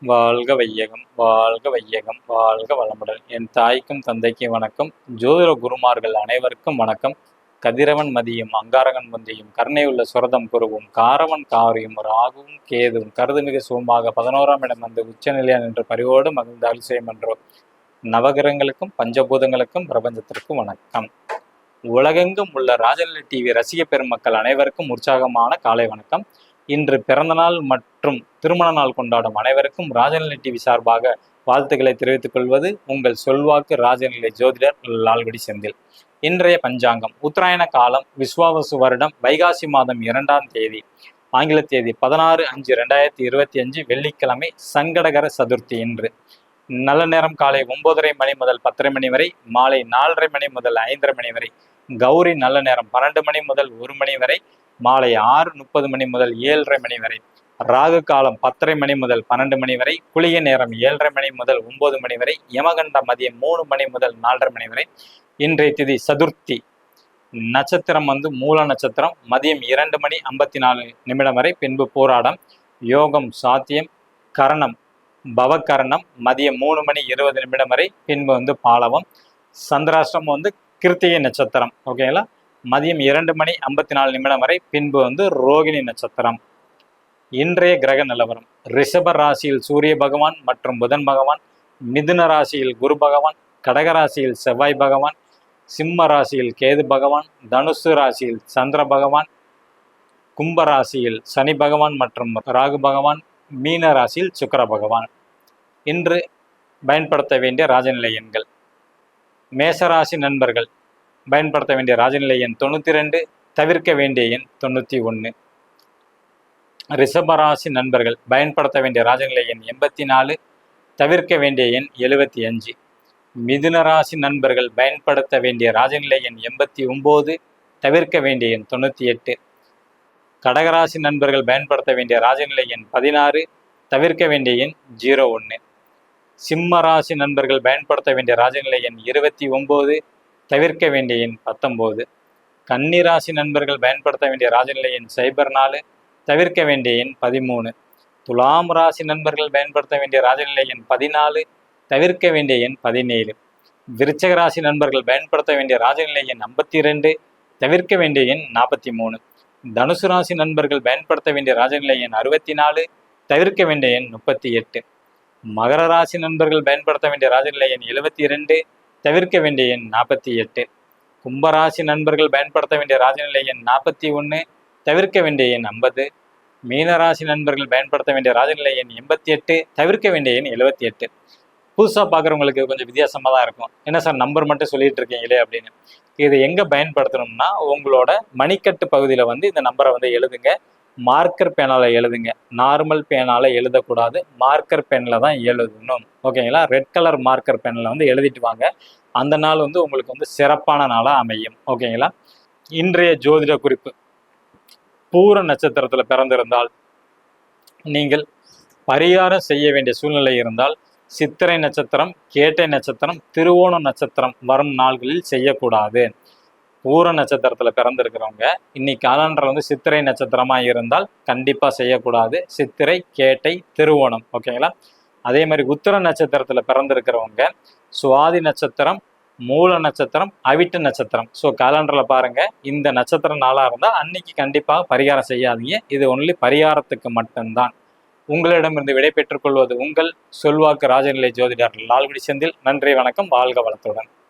வாழ்க வையகம் வாழ்க வையகம் வாழ்க வளமுடன். என் தாய்க்கும் தந்தைக்கும் வணக்கம். ஜோதிட குருமார்கள் அனைவருக்கும் வணக்கம். கதிரவன் மதியும் அங்காரகன் முந்தியும் கருணையுள்ள சுரதம் குருவும் காரவன் காரியும் ராகுவும் கேதுவும் கருதுமிகு சுகமாக பதினோராம் இடம் வந்து உச்சநிலையா நின்று பரிவோடு மகிழ்ந்த அதிசயம் என்றோம் நவகிரகங்களுக்கும் பஞ்சபூதங்களுக்கும் பிரபஞ்சத்திற்கும் வணக்கம். உலகெங்கும் உள்ள ராஜநிலை டிவி ரசிக பெருமக்கள் அனைவருக்கும் உற்சாகமான காலை வணக்கம். இன்று பிறந்தநாள் மற்றும் மற்றும் திருமண நாள் கொண்டாடும் அனைவருக்கும் ராஜநிலை டிவி சார்பாக வாழ்த்துக்களை தெரிவித்துக் கொள்வது உங்கள் சொல்வாக்கு ராஜநிலை ஜோதிடர் லால்குடி செந்தில். இன்றைய பஞ்சாங்கம். உத்தராயண காலம் விஸ்வாவசு வருடம் வைகாசி மாதம் இரண்டாம் தேதி ஆங்கில தேதி பதினாறு அஞ்சு ரெண்டாயிரத்தி இருபத்தி அஞ்சு வெள்ளிக்கிழமை சங்கடகர சதுர்த்தி இன்று. நல்ல நேரம் காலை ஒன்பதரை மணி முதல் பத்தரை மணி வரை மாலை நாலரை மணி முதல் ஐந்தரை மணி வரை கௌரி நல்ல நேரம் பன்னெண்டு மணி முதல் ஒரு மணி வரை மாலை ஆறு முப்பது மணி முதல் ஏழரை மணி வரை. ராகு காலம் பத்தரை மணி முதல் பன்னெண்டு மணி வரை குளிய நேரம் ஏழரை மணி முதல் ஒன்பது மணி வரை யமகண்ட மதியம் மூணு மணி முதல் நாலரை மணி வரை. இன்றைய திதி சதுர்த்தி. நட்சத்திரம் வந்து மூல நட்சத்திரம். மதியம் இரண்டு மணி ஐம்பத்தி நாலு நிமிடம் வரை பின்பு போராடம். யோகம் சாத்தியம் கரணம் பவகரணம். மதியம் மூணு மணி இருபது நிமிடம் வரை பின்பு வந்து பாலவம். சந்திராஷ்டிரம் வந்து கிருத்திகை நட்சத்திரம். ஓகேங்களா? மதியம் இரண்டு மணி ஐம்பத்தி நாலு நிமிடம் வரை பின்பு வந்து ரோகிணி நட்சத்திரம். இன்றைய கிரக நிலவரம். ரிஷப ராசியில் சூரிய பகவான் மற்றும் புதன் பகவான் மிதுன ராசியில் குரு பகவான் கடக ராசியில் செவ்வாய் பகவான் சிம்ம ராசியில் கேது பகவான் தனுசு ராசியில் சந்திர பகவான் கும்ப ராசியில் சனி பகவான் மற்றும் ராகு பகவான் மீன ராசியில் சுக்கர பகவான். இன்று பயன்படுத்த வேண்டிய ராஜநிலை எண்கள். மேசராசி நண்பர்கள் பயன்படுத்த வேண்டிய ராஜநிலை எண் தொண்ணூற்றி ரெண்டு தவிர்க்க வேண்டிய எண் தொண்ணூற்றி ஒன்று ரிஷபராசி நண்பர்கள் பயன்படுத்த வேண்டிய ராஜநிலை எண் எண்பத்தி நாலு தவிர்க்க வேண்டிய எண் எழுபத்தி அஞ்சு மிதுன ராசி நண்பர்கள் பயன்படுத்த வேண்டிய ராஜநிலை எண் எண்பத்தி ஒம்பது தவிர்க்க வேண்டிய எண் தொண்ணூற்றி எட்டு கடகராசி நண்பர்கள் பயன்படுத்த வேண்டிய ராஜநிலை எண் பதினாறு தவிர்க்க வேண்டிய எண் ஜீரோ ஒன்று சிம்ம ராசி நண்பர்கள் பயன்படுத்த வேண்டிய ராஜநிலை எண் இருபத்தி ஒம்பது தவிர்க்க வேண்டிய எண் பத்தொம்போது. கன்னிராசி நண்பர்கள் பயன்படுத்த வேண்டிய ராஜநிலை எண் சைபர் நாலு தவிர்க்க வேண்டிய எண் பதிமூணு. துலாம் ராசி நண்பர்கள் பயன்படுத்த வேண்டிய ராஜநிலை எண் பதினாலு தவிர்க்க வேண்டிய எண் பதினேழு. விருச்சக ராசி நண்பர்கள் பயன்படுத்த வேண்டிய ராஜநிலை எண் ஐம்பத்தி ரெண்டு தவிர்க்க வேண்டிய எண் நாற்பத்தி மூணு தனுசு ராசி நண்பர்கள் பயன்படுத்த வேண்டிய ராஜநிலை எண் அறுபத்தி நாலு தவிர்க்க வேண்டிய எண் முப்பத்தி எட்டு மகர ராசி நண்பர்கள் பயன்படுத்த வேண்டிய ராஜநிலை எண் எழுபத்தி இரண்டு தவிர்க்க வேண்டிய எண் நாற்பத்தி எட்டு கும்பராசி நண்பர்கள் பயன்படுத்த வேண்டிய ராஜநிலை எண் நாற்பத்தி ஒன்று தவிர்க்க வேண்டிய எண் ஐம்பது. மீனராசி நண்பர்கள் பயன்படுத்த வேண்டிய ராஜநிலை எண் எண்பத்தி எட்டு தவிர்க்க வேண்டிய எண் எழுபத்தி எட்டு. புதுசாக பார்க்குறவங்களுக்கு கொஞ்சம் வித்தியாசமாக தான் இருக்கும். என்ன சார் நம்பர் மட்டும் சொல்லிட்டு இருக்கீங்களே அப்படின்னு. இது எங்கே பயன்படுத்தணும்னா உங்களோட மணிக்கட்டு பகுதியில் வந்து இந்த நம்பரை வந்து எழுதுங்க. மார்க்கர் பேனால் எழுதுங்க. நார்மல் பேனால் எழுதக்கூடாது. மார்க்கர் பெனில் தான் எழுதணும். ஓகேங்களா ரெட் கலர் மார்க்கர் பெனில் வந்து எழுதிட்டு வாங்க. அந்த நாள் வந்து உங்களுக்கு வந்து சிறப்பான நாளாக அமையும். ஓகேங்களா இன்றைய ஜோதிட குறிப்பு. பூர நட்சத்திரத்தில் பிறந்திருந்தால் நீங்கள் பரிகாரம் செய்ய வேண்டிய சூழ்நிலை இருந்தால் சித்திரை நட்சத்திரம் கேட்டை நட்சத்திரம் திருவோண நட்சத்திரம் வரும் நாள்களில் செய்யக்கூடாது. பூர நட்சத்திரத்தில் பிறந்திருக்கிறவங்க இன்னைக்கு காலண்டர் வந்து சித்திரை நட்சத்திரமாக இருந்தால் கண்டிப்பாக செய்யக்கூடாது. சித்திரை கேட்டை திருவோணம் ஓகேங்களா அதே மாதிரி உத்திர நட்சத்திரத்தில் பிறந்திருக்கிறவங்க சுவாதி நட்சத்திரம் மூல நட்சத்திரம் அவிட்ட நட்சத்திரம். ஸோ காலண்டரில் பாருங்கள் இந்த நட்சத்திர நாளாக இருந்தால் அன்னைக்கு கண்டிப்பாக பரிகாரம் செய்யாதீங்க. இது ஒன்லி பரிகாரத்துக்கு மட்டும்தான். உங்களிடமிருந்து விடை பெற்றுக்கொள்வது உங்கள் சொல்வாக்கு ராஜநிலை ஜோதிடர் லால்குடி செந்தில். நன்றி வணக்கம். வாழ்க வளத்துடன்.